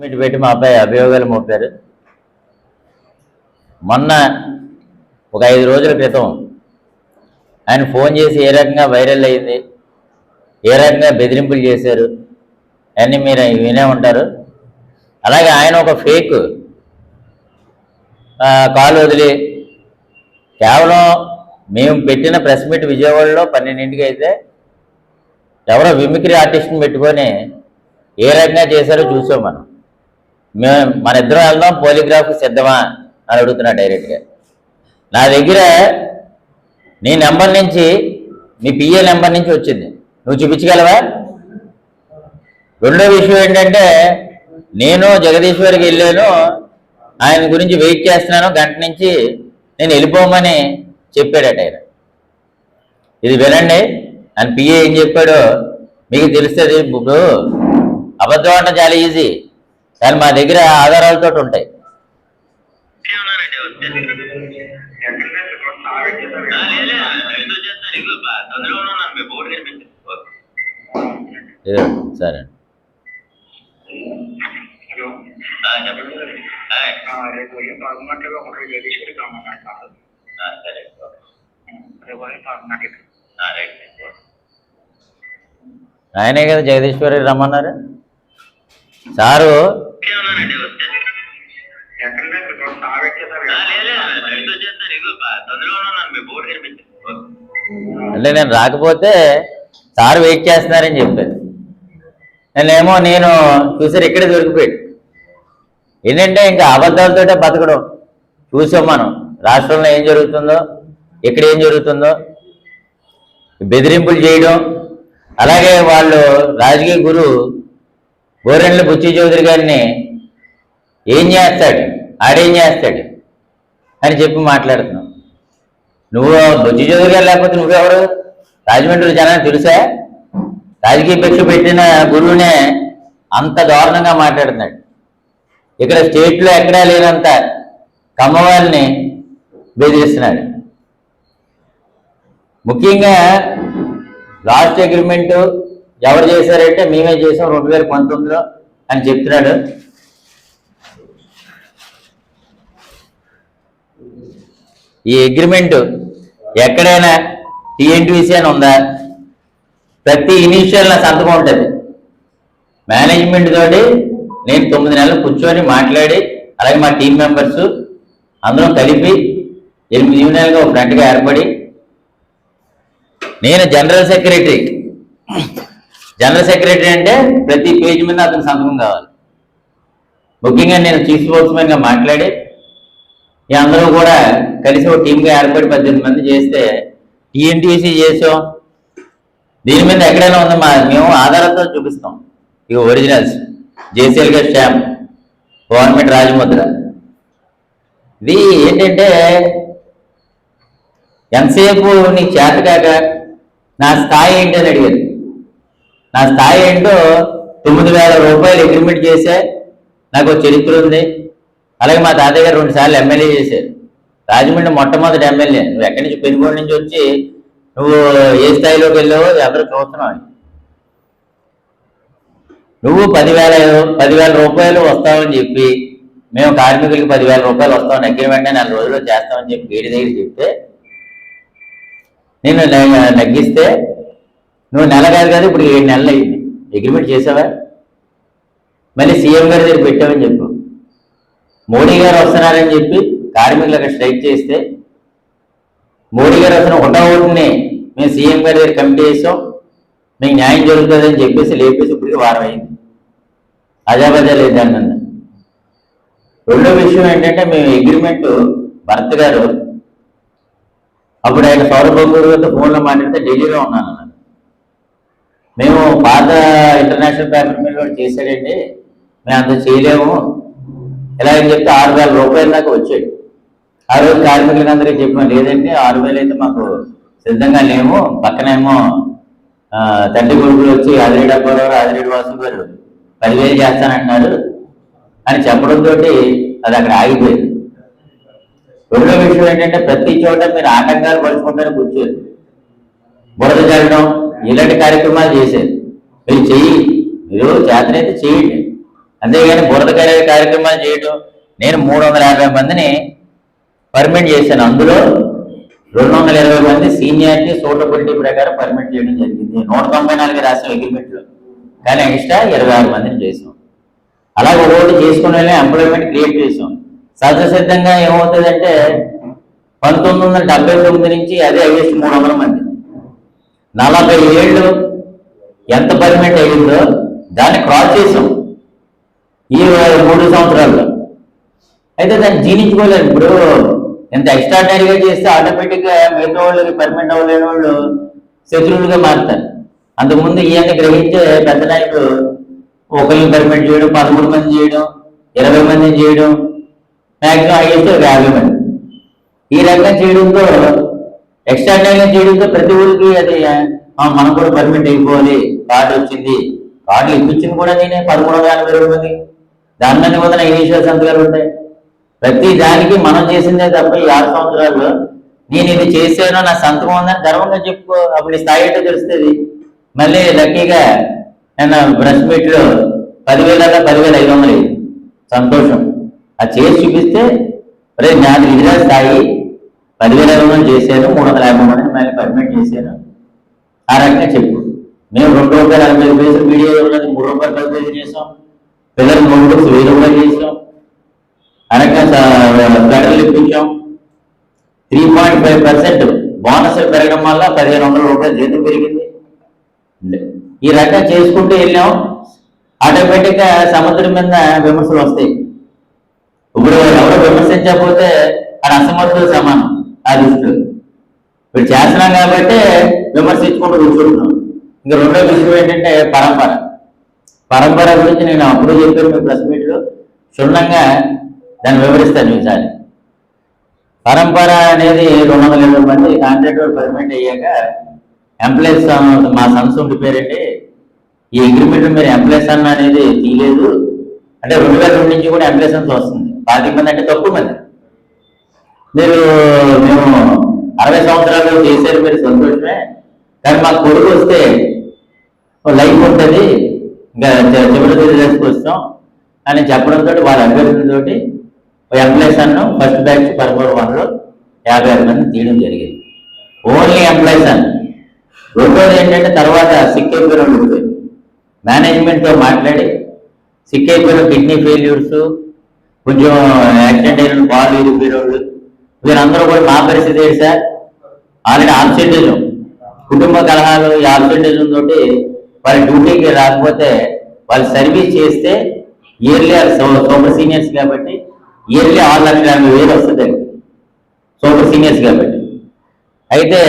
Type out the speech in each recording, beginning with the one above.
మీటి పెట్టి మా అబ్బాయి అభియోగాలు మోపారు. మొన్న ఒక ఐదు రోజుల క్రితం ఆయన ఫోన్ చేసి ఏ రకంగా వైరల్ అయింది ఏ రకంగా బెదిరింపులు చేశారు అన్నీ మీరు వినే ఉంటారు. అలాగే ఆయన ఒక ఫేక్ కాలు వదిలి కేవలం మేము పెట్టిన ప్రెస్ మీట్ విజయవాడలో పన్నెండింటికి అయితే ఎవరో విమిక్రీ ఆర్టిస్ట్ని పెట్టుకొని ఏ రకంగా చేశారో చూసాం మనం. మేము మన ఇద్దరం వెళ్దాం పోలిగ్రాఫ్ సిద్ధమా అని అడుగుతున్నా డైరెక్ట్గా. నా దగ్గర నీ నెంబర్ నుంచి నీ పిఏ నెంబర్ నుంచి వచ్చింది. నువ్వు చూపించగలవా? రెండో విషయం ఏంటంటే నేను జగదీశ్వరికి వెళ్ళాను ఆయన గురించి వెయిట్ చేస్తున్నాను గంట నుంచి నేను వెళ్ళిపోమని చెప్పాడట ఆయన. ఇది వినండి ఆయన పిఏ ఏం చెప్పాడో మీకు తెలుస్తుంది ఇప్పుడు అబద్ధం అంటే చాలా ఈజీ. కానీ మా దగ్గర ఆధారాలతో ఉంటాయి. సరే రేపు ఒకటి సరే. రేపు ఉదయం రైట్ ఆయనే కదా జగదీశ్వరి రమ్మన్నారు? సారు. అంటే నేను రాకపోతే సార్ వెయిట్ చేస్తున్నారని చెప్పారు. నేనేమో నేను చూసారు ఇక్కడే దొరికిపోయాడు. ఏంటంటే ఇంకా అబద్ధాలతోటే బతకడం. చూసాం మనం. రాష్ట్రంలో ఏం జరుగుతుందో ఇక్కడ ఏం జరుగుతుందో. బెదిరింపులు చేయడం. అలాగే వాళ్ళు రాజకీయ గురు గోరెండ్ల బుచ్చి చౌదరి గారిని ఏం చేస్తాడు? ఆడేం చేస్తాడు? అని చెప్పి మాట్లాడుతున్నాం. నువ్వు బుచ్చి చౌదరి గారు లేకపోతే నువ్వెవరు? రాజమండ్రి జనాన్ని తెలుసా? రాజకీయ భిక్ష పెట్టిన గురువునే అంత దారుణంగా మాట్లాడుతున్నాడు. ఇక్కడ స్టేట్లో ఎక్కడా లేనంత కమ్మవారిని బెదిరిస్తున్నాడు. ముఖ్యంగా లాస్ట్ అగ్రిమెంటు ఎవరు చేశారంటే మేమే చేసాం రెండు వేల పంతొమ్మిదిలో అని చెప్తున్నాడు. ఈ అగ్రిమెంట్ ఎక్కడైనా టీఎన్టీసీ అని ఉందా? ప్రతి ఇనిషియల్ నా సంతకం ఉంటుంది. మేనేజ్మెంట్ తోటి నేను తొమ్మిది నెలలు కూర్చొని మాట్లాడి అలాగే మా టీం మెంబర్స్ అందరం కలిపి ఎనిమిది యూనియన్గా ఒక ఫ్రంట్గా ఏర్పడి నేను జనరల్ సెక్రటరీ జనరల్ సెక్రటరీ అంటే ప్రతి పేజీ మీద అతని సంతకం కావాలి. ముఖ్యంగా నేను చీఫ్ స్పోర్ట్స్మెన్గా మాట్లాడి ఈ అందరూ కూడా కలిసి ఒక టీమ్గా ఏర్పడి పద్దెనిమిది మంది చేస్తే టీఎన్టీసీ చేసాం. దీని మీద ఎక్కడైనా ఉందో మా మేము ఆధారంతో చూపిస్తాం. ఇవి ఒరిజినల్స్ జేసీఎల్గా స్టాంప్ గవర్నమెంట్ రాజముద్ర. ఇది ఏంటంటే ఎంతసేపు నీకు చేత కాక నా స్థాయి ఏంటి అని అడిగారు. నా స్థాయి ఏంటో తొమ్మిది వేల రూపాయలు అగ్రిమెంట్ చేశా నాకు చరిత్ర ఉంది. అలాగే మా తాతయ్య గారు రెండు సార్లు ఎమ్మెల్యే చేశారు. రాజమండ్రి మొట్టమొదటి ఎమ్మెల్యే నువ్వు ఎక్కడి నుంచి పెనుగోడు నుంచి వచ్చి నువ్వు ఏ స్థాయిలోకి వెళ్ళావో ఎవరు చూస్తున్నావు? నువ్వు పదివేల పదివేల రూపాయలు వస్తావని చెప్పి మేము కార్మికులకి పదివేల రూపాయలు వస్తామని అగ్రిమెంట్ నెల రోజుల్లో చేస్తామని చెప్పి వీడి దగ్గర చెప్తే నేను నగ్గిస్తే నువ్వు నెల కాదు కదా ఇప్పుడు ఏడు నెలలు అయింది. అగ్రిమెంట్ చేసావా? మళ్ళీ సీఎం గారి దగ్గర పెట్టామని చెప్పు. మోడీ గారు వస్తున్నారని చెప్పి కార్మికులు అక్కడ స్ట్రైక్ చేస్తే మోడీ గారు వస్తున్న ఒకటో ఓటునే మేము సీఎం గారి దగ్గర కమిటీ చేసాం మీకు న్యాయం జరుగుతుందని చెప్పేసి లేపేసి ఇప్పటికి వారం అయింది. అజాబజా లేదండి దాని రెండో విషయం ఏంటంటే మేము అగ్రిమెంట్ భరత్ గారు అప్పుడు ఆయన సౌరభ్ గారితో ఫోన్లో మాట్లాడితే ఢిల్లీలో ఉన్నాను. మేము పాత ఇంటర్నేషనల్ పేపర్ మిల్ కూడా చేశాడండి. మేము అంత చేయలేము. ఇలా అని చెప్తే ఆరు వేల రూపాయల దాకా వచ్చాడు ఆ రోజు కార్మికులకి అందరికీ చెప్పాం లేదండి. ఆరు వేలు అయితే మాకు సిద్ధంగా లేము పక్కనేమో తండ్రి కొడుకులు వచ్చి ఆదిరెడ్డి అబ్బారావు అదిరేడు వాసు గారు పదివేలు చేస్తానంటున్నారు అని చెప్పడంతో అది అక్కడ ఆగిపోయింది. రెండో విషయం ఏంటంటే ప్రతి చోట మీరు ఆటంకాలు పడుచుకుంటారు కూర్చోరు. బురద జరగడం ఇలాంటి కార్యక్రమాలు చేశారు. మీరు చెయ్యి. మీరు చేతనైతే చేయండి. అంతేగాని బురద కార్య కార్యక్రమాలు చేయటం నేను మూడు వందల యాభై మందిని పర్మిట్ చేశాను. అందులో రెండు వందల ఇరవై మంది సీనియారిటీ సూటబిలిటీ ప్రకారం పర్మిట్ చేయడం జరిగింది. నూట తొంభై నాలుగు రాసిన అగ్రిమెంట్లో. కానీ ఎక్స్ట్రా ఇరవై ఆరు మందిని చేసాం అలాగే ఒకటి చేసుకునే ఎంప్లాయ్మెంట్ క్రియేట్ చేసాం సహజ సిద్ధంగా ఏమవుతుందంటే పంతొమ్మిది వందల డెబ్బై తొమ్మిది నుంచి అదే హైయెస్ట్ మూడు వందల మంది. నలభై ఏళ్ళు ఎంత పర్మిట్ అయ్యిందో దాన్ని క్రాస్ చేసాం. ఈ మూడు సంవత్సరాల్లో అయితే దాన్ని జీర్ణించుకోలేదు. ఇప్పుడు ఎంత ఎక్స్ట్రాడినరీగా చేస్తే ఆటోమేటిక్గా మిగతా వాళ్ళకి పర్మిట్ అవ్వలేని వాళ్ళు శత్రువులుగా మారుతారు. అంతకుముందు ఈయన గ్రహించే పెద్ద నాయకుడు ఒకరిని పర్మిట్ చేయడం పదమూడు మంది చేయడం ఇరవై మంది చేయడం మ్యాక్సిమం అయ్యేస్తే ఒక యాభై మంది. ఈ రకంగా చేయడంతో ఎక్స్ట్రాడనరీగా చేయడంతో ప్రతి ఊరికి అది మనం కూడా పర్మిట్ అయిపోవాలి కార్డు వచ్చింది. కార్డులు ఇప్పించింది కూడా నేనే పదమూడు వందల ఎనభై రెండు మంది. దాని మీద నిబంధన ఇనీషియల్ సంతకాలు ఉంటాయి? ప్రతి దానికి మనం చేసిందే తప్ప ఈ ఆరు సంవత్సరాల్లో నేను ఇది చేశాను నా సంతకం ఉందని గర్వంగా చెప్పుకో అప్పుడు నీ స్థాయి ఏంటో తెలుస్తుంది. మళ్ళీ లక్కీగా నేను బ్రష్ మీట్లో పదివేల పదివేల ఐదు వందలు. సంతోషం. అది చేసి చూపిస్తే రే నాది ఇదిగా స్థాయి. పదివేల ఐదు చేశాను మూడు వందల యాభై మంది మళ్ళీ పర్మిట్ చేశాను ఆ రకంగా చెప్పు. మేము రెండు రూపాయలు అరవై ఐదు పైసలు మీడియా ఉన్నది మూడు రూపాయలు పది పైసలు చేసాం. పిల్లలు మూడు బుక్స్ వెయ్యి రూపాయలు చేసాం. అనగా గడలు ఇప్పించాం. Three point five percent bonus పెరగడం వల్ల పదిహేను వందల రూపాయలు జీతం పెరిగింది. ఈ రకంగా చేసుకుంటూ వెళ్ళాం. ఆటోమేటిక్గా సముద్రం మీద విమర్శలు వస్తాయి. ఇప్పుడు ఎవరు విమర్శించకపోతే అది అసమర్థులు సమానం. ఆ ఇప్పుడు చేస్తున్నాం కాబట్టి విమర్శించుకుంటూ కూర్చుంటున్నాం. ఇంకా రెండో విషయం ఏంటంటే పరంపర. పరంపర గురించి నేను అప్పుడు చెప్పాను మీ ప్రెస్ మీట్లో. క్షుణ్ణంగా దాన్ని వివరిస్తాను ఈసారి. పరంపర అనేది రెండు వందల ఇరవై మంది కాంట్రాక్టర్ పర్మిట్ అయ్యాక ఎంప్లాయీస్ మా సంస్థ ఉండి పేరండి ఈ అగ్రిమెంట్ మీరు ఎంప్లాయీస్ అన్న అనేది తీయలేదు. అంటే రెండు వేల రెండు నుంచి కూడా ఎంప్లాయీస్ వస్తుంది. పాతిక మంది అంటే తక్కువ మంది. మీరు మేము అరవై సంవత్సరాలు చేశారు మీరు సంతోషమే. కానీ మాకు కొడుకు వస్తే ఓ లైఫ్ ఉంటుంది. ఇంకా చివరి తేదీ తీసుకొస్తాం అని చెప్పడంతో వాళ్ళ అభ్యర్థులతో ఎంప్లాయీస్ అన్ను ఫస్ట్ బ్యాచ్ పదమూడు వందలు యాభై ఆరు మంది తీయడం జరిగింది. ఓన్లీ ఎంప్లాయీస్ అన్న. రెండోది ఏంటంటే తర్వాత సిక్ అయిపోయిన వాళ్ళు మేనేజ్మెంట్తో మాట్లాడి సిక్ అయిపోయిన కిడ్నీ ఫెయిల్యూర్స్ కొంచెం యాక్సిడెంట్ అయిన కాళ్ళు ఇరిగిపోయిన మీరందరూ కూడా మా పరిస్థితి ఏంటి సార్? ఆల్రెడీ ఆబ్సెంటేజం కుటుంబ కలహాలు ఈ ఆబ్సెంటేజం తోటి వాళ్ళ డ్యూటీకి రాకపోతే వాళ్ళు సర్వీస్ చేస్తే ఇయర్లీ సూపర్ సీనియర్స్ కాబట్టి ఇయర్లీ ఆరు లక్షల యాభై వేలు వస్తుంది సూపర్ సీనియర్స్ కాబట్టి. అయితే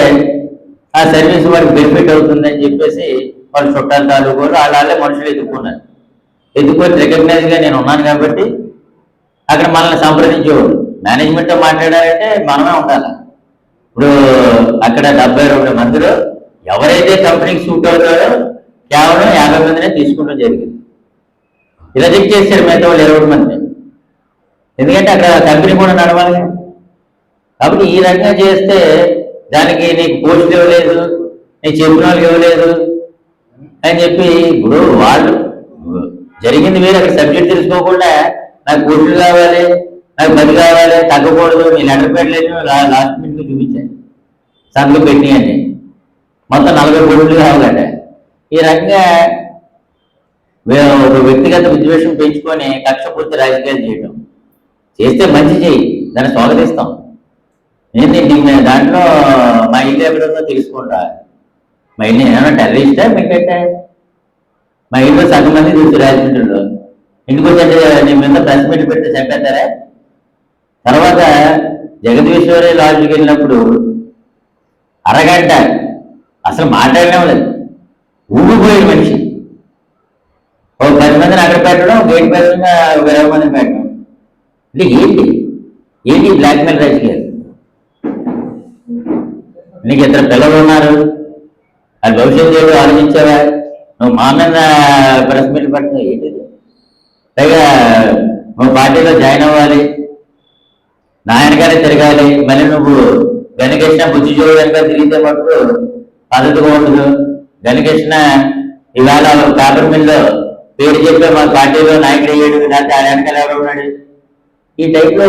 ఆ సర్వీస్ వారికి బెనిఫిట్ అవుతుందని చెప్పేసి వాళ్ళు చుట్టాల తాలూకు వాళ్ళే మనుషులు ఎదుర్కొన్నారు ఎదుర్కొని రికగ్నైజ్గా నేను ఉన్నాను కాబట్టి అక్కడ మనల్ని సంప్రదించేవాడు మేనేజ్మెంట్తో మనమే ఉండాలి. ఇప్పుడు అక్కడ డెబ్బై రెండు మందిలో ఎవరైతే కంపెనీకి సూట్ అవుతారో కేవలం యాభై మందినే తీసుకోవడం జరిగింది. రిజెక్ట్ చేశారు మిగతా వాళ్ళు ఇరవై మంది. ఎందుకంటే అక్కడ కంపెనీ కూడా నడవాలి. కాబట్టి ఈ రకంగా చేస్తే దానికి నీకు పోస్టులు ఇవ్వలేదు నీకు చెప్పిన వాళ్ళకి ఇవ్వలేదు అని చెప్పి ఇప్పుడు వాళ్ళు జరిగింది వేరే. అక్కడ సబ్జెక్ట్ తెలుసుకోకుండా నాకు పోస్టులు కావాలి నాకు పది కావాలి తగ్గకూడదు నీ లెటర్ పెట్టలేదు లాస్ట్ మినిట్ చూపించాను సంతకం పెట్టినాయండి. మొత్తం నలభై కోట్లు కావాలంట. ఈ రకంగా ఒక వ్యక్తిగత విద్వేషం పెంచుకొని కక్షపూర్తి రాజకీయాలు చేయడం చేస్తే మంచి చేయి దాన్ని స్వాగతిస్తాం. ఏంటి నీ దాంట్లో మా ఇల్లు ఎక్కడుందో తెలుసుకుంటా. మా ఇల్లు ఏమైనా టెర్రరిస్టా మీకంటే మా ఇంట్లో సగం మంది తెలుసు రాజమండ్రిలో. ఇంటికి వచ్చే నీ మీద ప్రెస్ మీట్ పెడితే చెప్పేస్తారా తర్వాత జగదీశ్వరి లాడ్జ్కి వెళ్ళినప్పుడు అరగంట అసలు మాట్లాడలేం లేదు. ఊగిపోయిన మనిషి. ఒక పది మందిని అక్కడ పెట్టడం గేట్ పెట్టడం ఒక ఇరవై మందిని పెట్టడం. అంటే ఏంటి? ఏంటి బ్లాక్మెయిల్ రాజకీయాలు నీకు ఇద్దరు పిల్లలు ఉన్నారు. అది భవిష్యత్తు ఏదో ఆలోచించావా? నువ్వు మా మీద ప్రెస్ మీట్ పెట్టడం ఏంటిది? పైగా నువ్వు పార్టీలో జాయిన్ అవ్వాలి. నాయనగానే తిరగాలి. మళ్ళీ నువ్వు గణకృష్ణ బుద్ధి చూడడానికి తిరిగితే మటుకు పద్ధతిగా ఉండదు గణకృష్ణ ఇవాళ పేపర్ మిల్లో పేరు చెప్పే మా పార్టీలో నాయకుడు అయ్యాడు. లేకపోతే ఆయన వెనకాల ఎవరు ఉన్నాడు. ఈ టైప్లో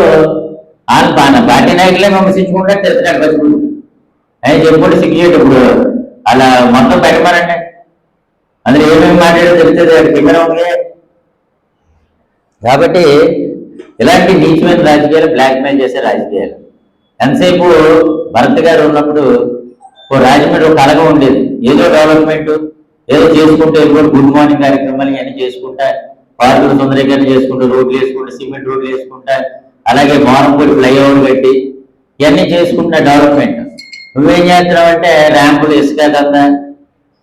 వాళ్ళు పార్టీ నాయకులే విమర్శించుకుంటే తెలుస్తున్నాడు బతుకుడు ఆయన చెప్పుకుంటే సిగ్గుచేటు ఇప్పుడు అలా మొత్తం పెట్టమనండి అందులో ఏమేమి మాట్లాడో తెలుస్తుంది. అది కెమెరా ఉంది. కాబట్టి ఇలాంటి నీచమైన రాజకీయాలు బ్లాక్ మెయిల్ చేసే రాజకీయాలు. ఎంతసేపు భరత్ గారు ఉన్నప్పుడు ఓ రాజమండ్రి ఒక కలగ ఉండేది. ఏదో డెవలప్మెంట్ ఏదో చేసుకుంటే ఇప్పుడు గుడ్ మార్నింగ్ కార్యక్రమాలు ఇవన్నీ చేసుకుంటా పార్కులు సుందరీకరణ చేసుకుంటూ రోడ్లు వేసుకుంటూ సిమెంట్ రోడ్లు వేసుకుంటా అలాగే మారంపూడి ఫ్లైఓవర్ కట్టి ఇవన్నీ చేసుకుంటున్న డెవలప్మెంట్ నువ్వేం చేస్తున్నావు అంటే ర్యాంపులు ఇసుక కదా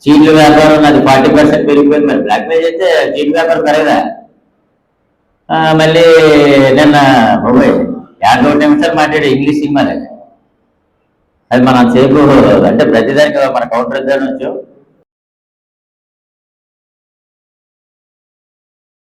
చీట్లు వ్యాపారం అది ఫార్టీ పర్సెంట్ పెరిగిపోయింది. మరి బ్లాక్ మెయిల్ చేస్తే చీట్ల వ్యాపారం పెరగదా? మళ్ళీ నిన్న బాబాయ్ యాభై ఒకటి నిమిషాలు మాట్లాడే ఇంగ్లీష్ సినిమాలే. అది మనం సేపు అంటే ప్రతిదానికి మన కౌంటర్ ఇద్దాం